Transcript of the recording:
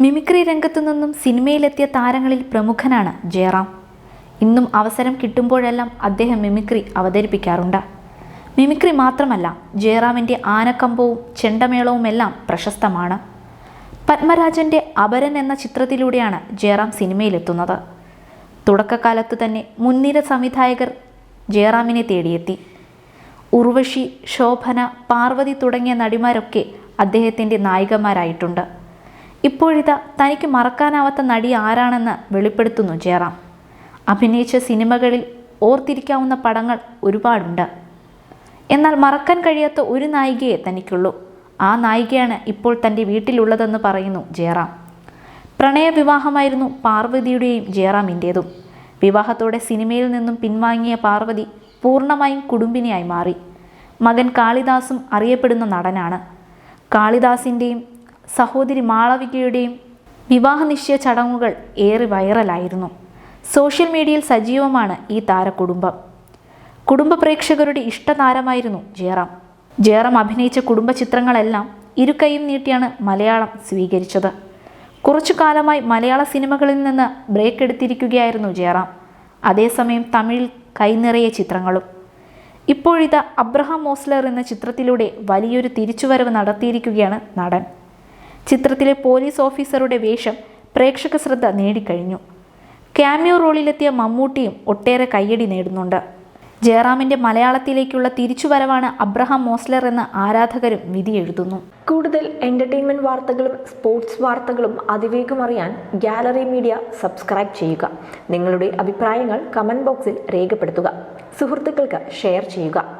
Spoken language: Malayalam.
മിമിക്രി രംഗത്തു നിന്നും സിനിമയിലെത്തിയ താരങ്ങളിൽ പ്രമുഖനാണ് ജയറാം. ഇന്നും അവസരം കിട്ടുമ്പോഴെല്ലാം അദ്ദേഹം മിമിക്രി അവതരിപ്പിക്കാറുണ്ട്. മിമിക്രി മാത്രമല്ല ജയറാമിന്റെ ആനക്കമ്പവും ചെണ്ടമേളവുമെല്ലാം പ്രശസ്തമാണ്. പത്മരാജന്റെ അപരൻ എന്ന ചിത്രത്തിലൂടെയാണ് ജയറാം സിനിമയിലെത്തുന്നത്. തുടക്കകാലത്തു തന്നെ മുൻനിര സംവിധായകർ ജയറാമിനെ തേടിയെത്തി. ഉർവശി ശോഭന പാർവതി തുടങ്ങിയ നടിമാരൊക്കെ അദ്ദേഹത്തിന്റെ നായികമാരായിട്ടുണ്ട്. ഇപ്പോഴിതാ തനിക്ക് മറക്കാനാവാത്ത നടി ആരാണെന്ന് വെളിപ്പെടുത്തുന്നു ജയറാം. അഭിനയിച്ച സിനിമകളിൽ ഓർത്തിരിക്കാവുന്ന പടങ്ങൾ ഒരുപാടുണ്ട്. എന്നാൽ മറക്കാൻ കഴിയാത്ത ഒരു നായികയെ തനിക്കുള്ളൂ. ആ നായികയാണ് ഇപ്പോൾ തന്റെ വീട്ടിലുള്ളതെന്ന് പറയുന്നു ജയറാം. പ്രണയവിവാഹമായിരുന്നു പാർവതിയുടെയും ജയറാമിന്റേതും. വിവാഹത്തോടെ സിനിമയിൽ നിന്നും പിൻവാങ്ങിയ പാർവതി പൂർണമായും കുടുംബിനിയായി മാറി. മകൻ കാളിദാസും അറിയപ്പെടുന്ന നടനാണ്. കാളിദാസിന്റെയും സഹോദരി മാളവികയുടെയും വിവാഹ നിശ്ചയ ചടങ്ങുകൾ ഏറെ വൈറലായിരുന്നു. സോഷ്യൽ മീഡിയയിൽ സജീവമാണ് ഈ താരകുടുംബം. കുടുംബ പ്രേക്ഷകരുടെ ഇഷ്ടതാരമായിരുന്നു ജയറാം. ജയറാം അഭിനയിച്ച കുടുംബ ചിത്രങ്ങളെല്ലാം ഇരുകൈയും നീട്ടിയാണ് മലയാളം സ്വീകരിച്ചത്. കുറച്ചു കാലമായി മലയാള സിനിമകളിൽ നിന്ന് ബ്രേക്ക് എടുത്തിരിക്കുകയായിരുന്നു ജയറാം. അതേസമയം തമിഴിൽ കൈനിറയ ചിത്രങ്ങളും. ഇപ്പോഴിതാ അബ്രഹാം മോസ്ലർ എന്ന ചിത്രത്തിലൂടെ വലിയൊരു തിരിച്ചുവരവ് നടത്തിയിരിക്കുകയാണ് നടൻ. ചിത്രത്തിലെ പോലീസ് ഓഫീസറുടെ വേഷം പ്രേക്ഷക ശ്രദ്ധ നേടിക്കഴിഞ്ഞു. ക്യാമിയോ റോളിലെത്തിയ മമ്മൂട്ടിയും ഒട്ടേറെ കയ്യടി നേടുന്നുണ്ട്. ജയറാമിന്റെ മലയാളത്തിലേക്കുള്ള തിരിച്ചുവരവാണ് അബ്രഹാം മോസ്ലർ എന്ന ആരാധകരും വിധിയെഴുതുന്നു കൂടുതൽ എന്റർടൈൻമെന്റ് വാർത്തകളും സ്പോർട്സ് വാർത്തകളും അതിവേഗം അറിയാൻ ഗാലറി മീഡിയ സബ്സ്ക്രൈബ് ചെയ്യുക. നിങ്ങളുടെ അഭിപ്രായങ്ങൾ കമന്റ് ബോക്സിൽ രേഖപ്പെടുത്തുക. സുഹൃത്തുക്കൾക്ക് ഷെയർ ചെയ്യുക.